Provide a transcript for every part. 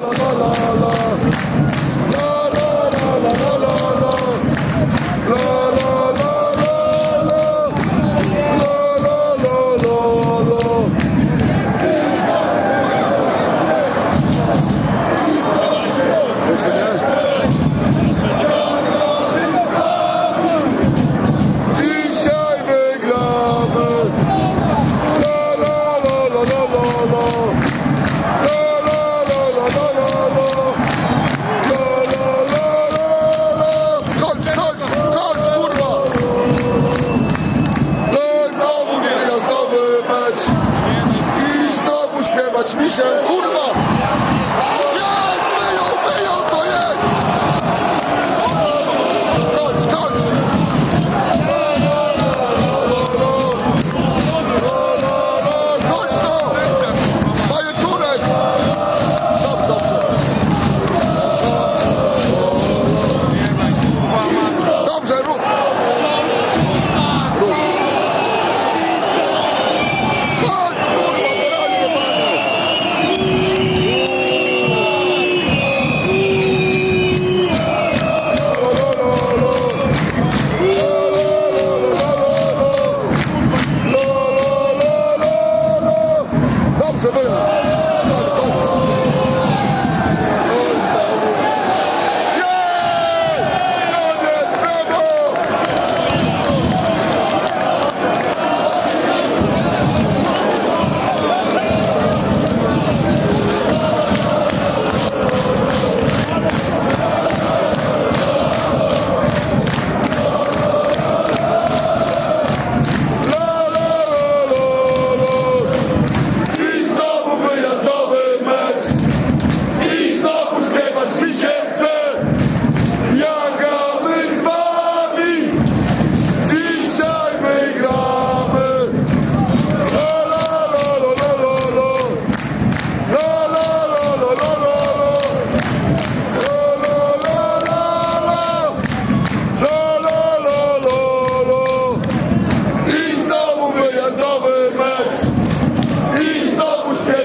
la la la la.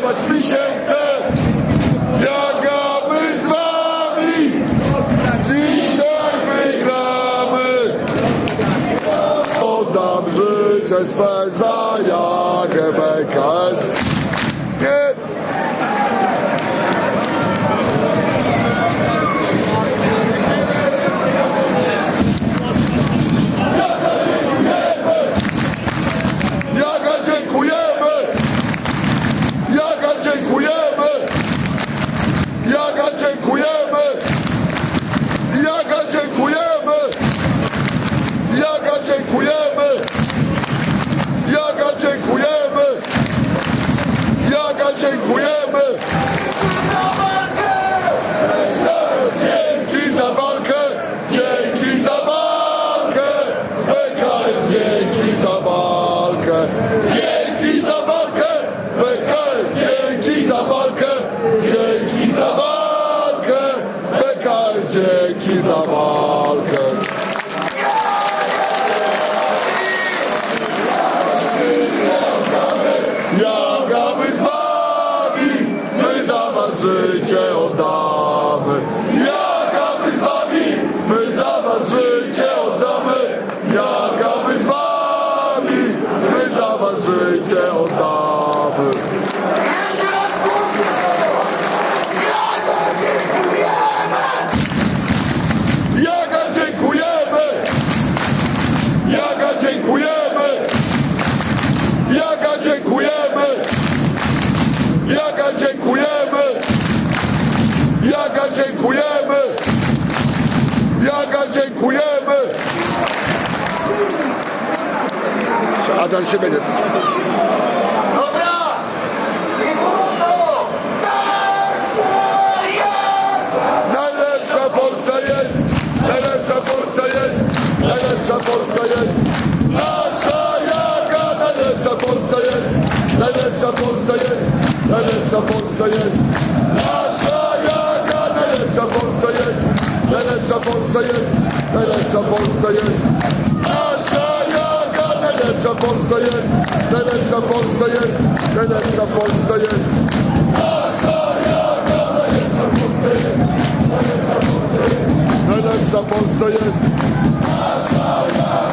Złapać mi się chce, biegamy z wami, dzisiaj wygramy. Oddam życie swe za Jagę BKS. Nie! Dziękujemy! Adam się będzie. Dobra! Najlepsza Polska jest! Najlepsza Polska jest! Najlepsza Polska jest! Nasza jaka! Najlepsza Polska jest! Najlepsza Polska jest! Najlepsza Polska jest! najlepsza Polska jest. Nasza jaka najlepsza Polska jest. Najlepsza Polska jest. Najlepsza Polska jest. Nasza jaka najlepsza Polska jest. Najlepsza Polska jest. Nasza jaka